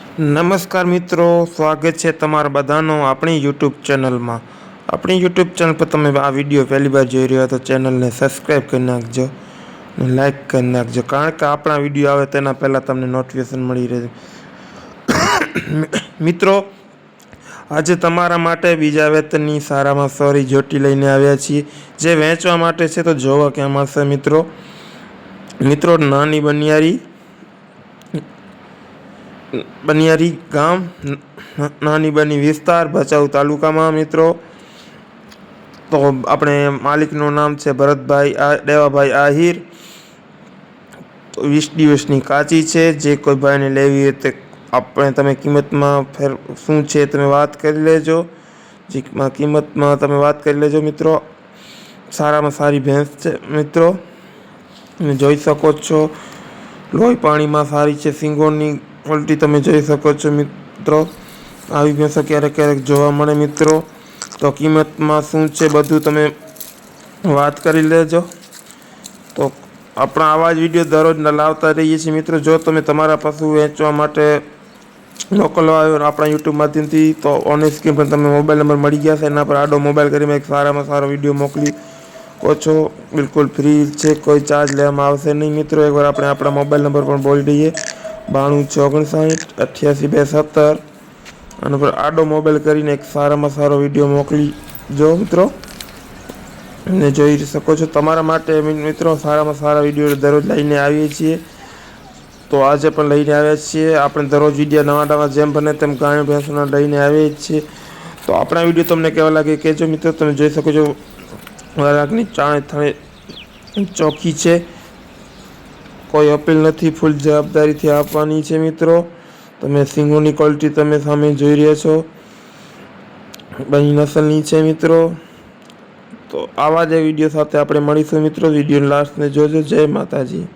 નમસ્કાર મિત્રો, સ્વાગત છે તમારા બધાનો આપણી યુટ્યુબ ચેનલમાં. આપણી યુટ્યુબ ચેનલ પર તમે આ વીડિયો પહેલી વાર જોઈ રહ્યા તો ચેનલને સબસ્ક્રાઈબ કરી નાખજો લાઈક કરી નાખજો. કારણ કે આપણા વીડિયો આવે તેના પહેલાં તમને નોટિફિકેશન મળી રહે. મિત્રો, આજે તમારા માટે બીજા વેતનની સારામાં સોરી જોટી લઈને આવ્યા છીએ. જે વેચવા માટે છે તો જોવા ક્યાં મળશે મિત્રો? મિત્રો, નાની બનિયારી બનિયારી ગામ નાની બની વિસ્તાર, ભચાઉ તાલુકામાં મિત્રો. તો આપણે માલિકનું નામ છે ભરતભાઈ આ, દેવાભાઈ આહિર. વીસ દિવસની કાચી છે, જે કોઈ ભાઈને લેવી હોય તે આપણે તમે કિંમતમાં ફેર, શું છે તમે વાત કરી લેજો. જીમાં કિંમતમાં તમે વાત કરી લેજો મિત્રો. સારામાં સારી ભેંસ છે મિત્રો. તમે જોઈ શકો છો. લોહી પાણીમાં સારી છે, સિંગોની ક્વોલિટી તમે જોઈ શકો છો મિત્રો. આવી ભેંસો ક્યારેક ક્યારેક જોવા મળે મિત્રો. તો કિંમતમાં શું છે બધું તમે વાત કરી લેજો. તો આપણા આવા જ વીડિયો દરરોજ લાવતા રહીએ છીએ મિત્રો. જો તમે તમારા પશુ વેચવા માટે લોકલ આપણા યુટ્યુબ માધ્યમથી, તો ઓન સ્ક્રીન પર તમે મોબાઈલ નંબર મળી ગયા છે. એના પર આડો મોબાઈલ કરીને એક સારામાં સારો વીડિયો મોકલી કહો છો. બિલકુલ ફ્રી છે, કોઈ ચાર્જ લેવામાં આવશે નહીં મિત્રો. એકવાર આપણે આપણા મોબાઈલ નંબર પણ બોલી દઈએ. બાણું, ચોગણસાઠ, અઠ્યાસી, બે, સત્તર. અને પર આડો મોબાઈલ કરીને એક સારામાં સારો વીડિયો મોકલી જો મિત્રો. અને જોઈ શકો છો તમારા માટે મિત્રો, સારામાં સારા વીડિયો દરરોજ લઈને આવીએ છીએ. તો આજે પણ લઈને આવ્યા છીએ. આપણે દરરોજ વીડિયો નવા નવા જેમ બને તેમ ગાણી ભેંસોના લઈને આવીએ છીએ. તો આપણા વીડિયો તમને કેવા લાગે કહેજો મિત્રો. તમે જોઈ શકો છો. વરાગની ચાણે થાણે ચોખ્ખી છે. કોઈ અપીલ નથી, ફૂલ જવાબદારીથી આપવાની છે મિત્રો. તમે સિંગોની ક્વોલિટી તમે સામે જોઈ રહ્યા છો. બની નસલની છે મિત્રો. તો આવા જ વીડિયો સાથે આપણે મળીશું મિત્રો. વીડિયો લાસ્ટને જોજો. જય માતાજી.